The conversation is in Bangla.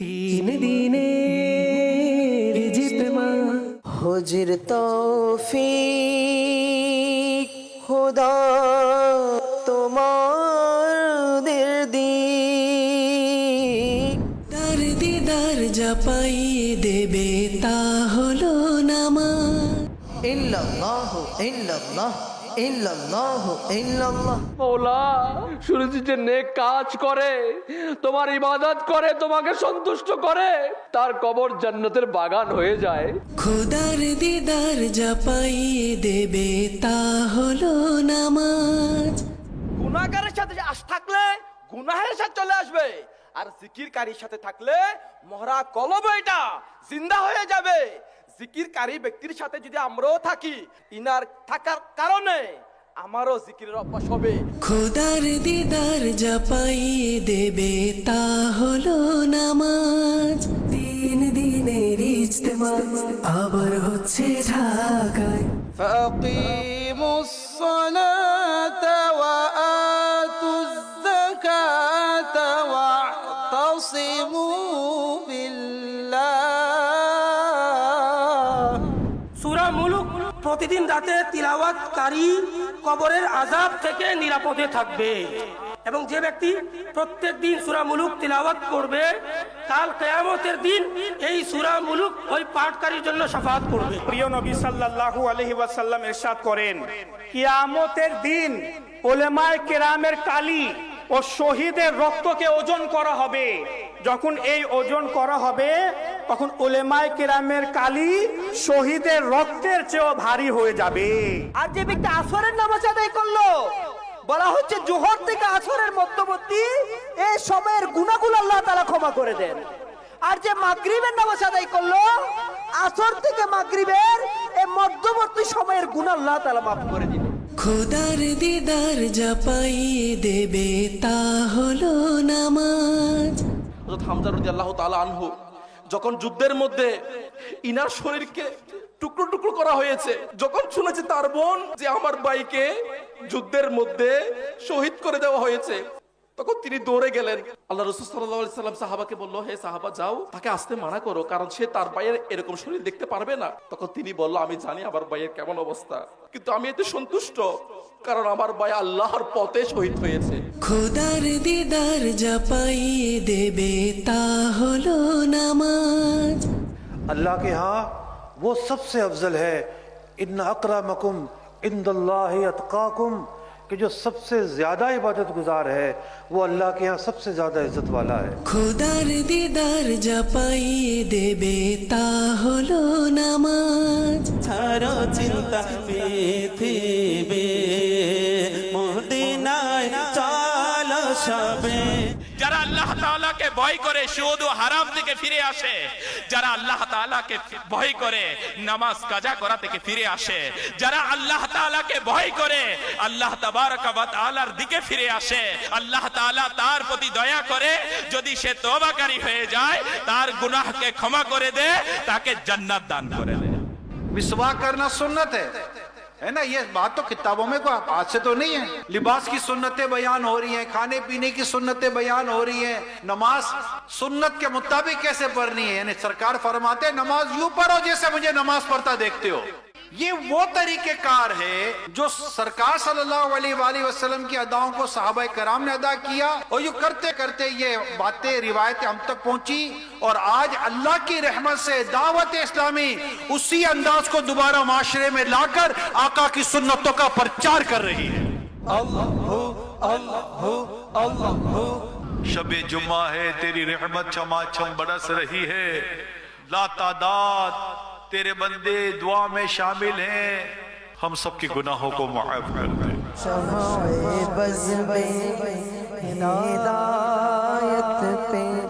তিন দিনে জিতমা হুজুর তৌফিক খুদা তোমার দিক। তার দিদার যা পাইয়ে দেবে তা হলো ইল্লাল্লাহ ইল্লাল্লাহ ইল্লাল্লাহ। মৌলা শুনেছি যে নেক কাজ করে তোমার ইবাদত করে তোমাকে সন্তুষ্ট করে তার কবর জান্নাতের বাগান হয়ে যায়। খোদার দিদার যা পাইয়ে দেবে তা হলো নামাজ। গুনাহগারের সাথে আস থাকলে গুনাহের সাথে চলে আসবে। আর জিকিরকারীর সাথে থাকলে মহরা কলব এটা জিন্দা হয়ে যাবে। জিকিরকারী ব্যক্তির সাথে যদি আমরাও থাকি ইনার থাকার কারণে আমারও জিকিরের অভ্যাস হবে। খোদার দিদার যা পাই দেবে তা হলো নামাজ। তিন দিনের আবার হচ্ছে ঢাকায়। ফাকিমুস সালাত। প্রতিদিন রাতে তিলাওয়াতকারী কবরের আজাব থেকে নিরাপদে থাকবে। এবং যে ব্যক্তি প্রত্যেক দিন সুরা মুলুক তিলাওয়াত করবে, কাল কেয়ামতের দিন এই সুরা মুলুক ওই পাঠকারীর জন্য সাফাত করবে। প্রিয় নবী সাল্লাল্লাহু আলাইহি ওয়াসাল্লাম ইরশাদ করেন, কিয়ামতের দিন ওলেমায়ে কেরামের কালি ও শহীদের রক্তকে ওজন করা হবে। যখন এই ওজন করা হবে, তখন ওলেমায়ে কেরামের কালি শহীদের রক্তের চেয়েও ভারী হয়ে যাবে। আর যে ব্যক্তি আসরের নামাজ আদায় করল, বলা হচ্ছে জোহর থেকে আসরের মধ্যবর্তী এই সময়ের গুণাগুলো আল্লাহ তালা ক্ষমা করে দেন। আর যে মাগরিবের নামাজ আদায় করল, আসর থেকে মাগরিবের এই মধ্যবর্তী সময়ের গুণ আল্লাহ তালা মাফ করে দিবেন খোদার দিদার যা পাইয়ে দেবে তা হলো নামাজ। হামজা রাদিয়াল্লাহু তাআলা আনহু যখন যুদ্ধের মধ্যে ইনার শরীরকে টুকরো টুকরো করা হয়েছে, যখন শুনেছে তার বোন যে আমার ভাইকে যুদ্ধের মধ্যে শহীদ করে দেওয়া হয়েছে তখন তিনি দৌড়ে গেলেন আল্লাহ রসুল সাল্লাহ সাল্লাম সাহাবাকে বললো হে সাহাবা যাও তাকে আসতে মানা করো কারণ সে তার ভাইয়ের এরকম শরীর দেখতে পারবে না তখন তিনি বলল আমি জানি আমার ভাইয়ের কেমন অবস্থা কিন্তু আমি এতে সন্তুষ্ট কারণ আমার ভাই আল্লাহর পথে শহীদ হয়েছে খোদার দিদার যা পাইয়ে দেবে তা হলো নামাজ अल्लाह के यहाँ वो सबसे अफजल है इन کہ جو سب سے زیادہ عبادت گزار ہے وہ اللہ کے ہاں سب سے زیادہ عزت والا ہے۔ خودار دیدار جا پائی دے بیتا ہلو نماز۔ چھارو چنتا پی تھی بے পৌঁছাবে যারা আল্লাহ তাআলাকে ভয় করে সুদ ও হারাম থেকে ফিরে আসে যারা আল্লাহ তাআলাকে ভয় করে নামাজ কাজা করা থেকে ফিরে আসে যারা আল্লাহ তাআলাকে ভয় করে আল্লাহ তাবারক ওয়া তাআলার দিকে ফিরে আসে আল্লাহ তাআলা তার প্রতি দয়া করে যদি সে তওবাকারী হয়ে যায় তার গুনাহকে ক্ষমা করে দে তাকে জান্নাত দান করে দে। করনা সুন্নত? है ہے نا، یہ بات تو کتابوں میں کوئی آج سے تو نہیں ہے۔ لباس کی سنتیں بیان ہو رہی ہیں، کھانے پینے کی سنتیں بیان ہو رہی ہیں۔ نماز سنت کے مطابق کیسے پڑھنی ہے؟ یعنی سرکار فرماتے ہیں، نماز یوں پڑھو جیسے مجھے نماز پڑھتا دیکھتے ہو۔ یہ وہ طریقہ کار ہے جو سرکار صلی اللہ علیہ وآلہ وسلم کی اداؤں کو صحابہ کرام نے ادا کیا اور یہ کرتے کرتے یہ باتیں روایتیں ہم تک پہنچی اور آج اللہ کی رحمت سے دعوت اسلامی اسی انداز کو دوبارہ معاشرے میں لا کر آقا کی سنتوں کا پرچار کر رہی ہے۔ اللہ اللہ اللہ۔ شب جمعہ ہے، تیری رحمت چما چم برس رہی ہے۔ لا تعداد تیرے بندے دعا میں شامل ہیں۔ ہم سب کے گناہوں کو معاف کر دیں۔ شمع بز ہدایت پہ